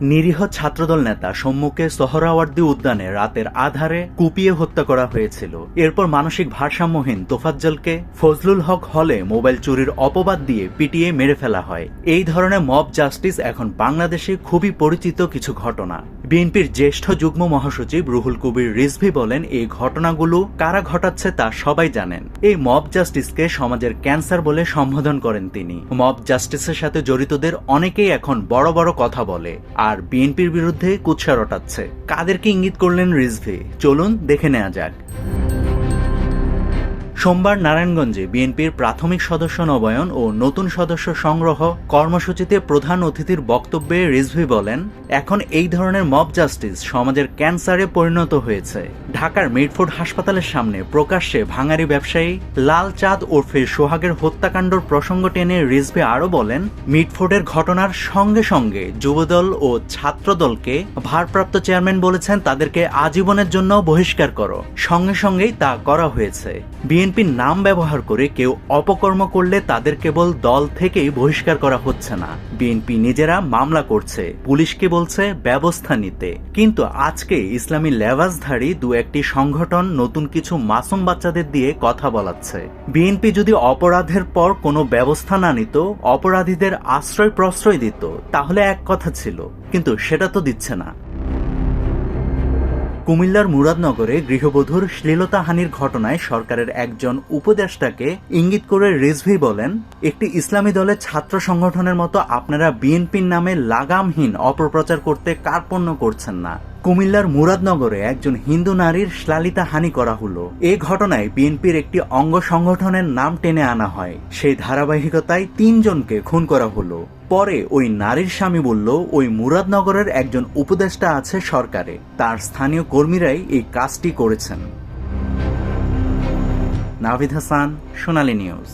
নিরীহ ছাত্রদল নেতা সম্মুখে সোহরাওয়ার্দী উদ্যানে রাতের আধারে কুপিয়ে হত্যা করা হয়েছিল। এরপর মানসিক ভারসাম্যহীন তোফাজ্জলকে ফজলুল হক হলে মোবাইল চুরির অপবাদ দিয়ে পিটিয়ে মেরে ফেলা হয়। এই ধরনের মব জাস্টিস এখন বাংলাদেশে খুবই পরিচিত কিছু ঘটনা। বিএনপির জ্যেষ্ঠ যুগ্ম মহাসচিব রুহুল কবির রিজভি বলেন, এই ঘটনাগুলো কারা ঘটাচ্ছে তা সবাই জানেন। এই মব জাস্টিসকে সমাজের ক্যান্সার বলে সম্বোধন করেন তিনি। মব জাস্টিসের সাথে জড়িতদের অনেকেই এখন বড় বড় কথা বলে আর বিএনপির বিরুদ্ধে কুৎসা রটাচ্ছে। কাদেরকে ইঙ্গিত করলেন রিজভি? চলুন দেখে নেওয়া যাক। সোমবার নারায়ণগঞ্জে বিএনপির প্রাথমিক সদস্য নবায়ন ও নতুন সদস্য সংগ্রহ কর্মসূচিতে প্রধান অতিথির বক্তব্যে রিজভি বলেন, এখন এই ধরনের মব জাস্টিস সমাজের ক্যান্সারে পরিণত হয়েছে। ঢাকার মিটফোর্ড হাসপাতালের সামনে প্রকাশ্যে ভাঙারি ব্যবসায়ী লাল চাঁদ ওরফে সোহাগের হত্যাকাণ্ডর প্রসঙ্গ টেনে রিজভি আরও বলেন, মিটফোর্ডের ঘটনার সঙ্গে সঙ্গে যুবদল ও ছাত্রদলকে ভারপ্রাপ্ত চেয়ারম্যান বলেছেন, তাদেরকে আজীবনের জন্য বহিষ্কার করো। সঙ্গে সঙ্গেই তা করা হয়েছে। বিএনপির নাম ব্যবহার করে কেউ অপকর্ম করলে তাদের কেবল দল থেকেই বহিষ্কার করা হচ্ছে না। বিএনপি নিজেরা মামলা করছে। পুলিশকে বলছে ব্যবস্থা নিতে। কিন্তু আজকে ইসলামী লেবাসধারী দু একটি সংগঠন নতুন কিছু মাসুম বাচ্চাদের দিয়ে কথা বলাচ্ছে। বিএনপি যদি অপরাধের পর কোনো ব্যবস্থা না নিত, অপরাধীদের আশ্রয় প্রশ্রয় দিত, তাহলে এক কথা ছিল। কিন্তু সেটা তো দিচ্ছে না। কুমিল্লার মুরাদনগরে গৃহবধূর শ্লীলতাহানির ঘটনায় সরকারের একজন উপদেষ্টাকে ইঙ্গিত করে রিজভি বলেন, একটি ইসলামী দলের ছাত্র সংগঠনের মতো আপনারা বিএনপির নামে লাগামহীন অপপ্রচার করতে কার্পণ্য করছেন না। কুমিল্লার মুরাদনগরে একজন হিন্দু নারীর শ্লালিতা হানি করা হলো। এ ঘটনায় বিএনপির একটি অঙ্গ সংগঠনের নাম টেনে আনা হয়। সেই ধারাবাহিকতায় তিনজনকে খুন করা হলো। পরে ওই নারীর স্বামী বলল, ওই মুরাদনগরের একজন উপদেষ্টা আছে সরকারে। তার স্থানীয় কর্মীরাই এই কাজটি করেছেন। নাভিদ হাসান, সোনালী নিউজ।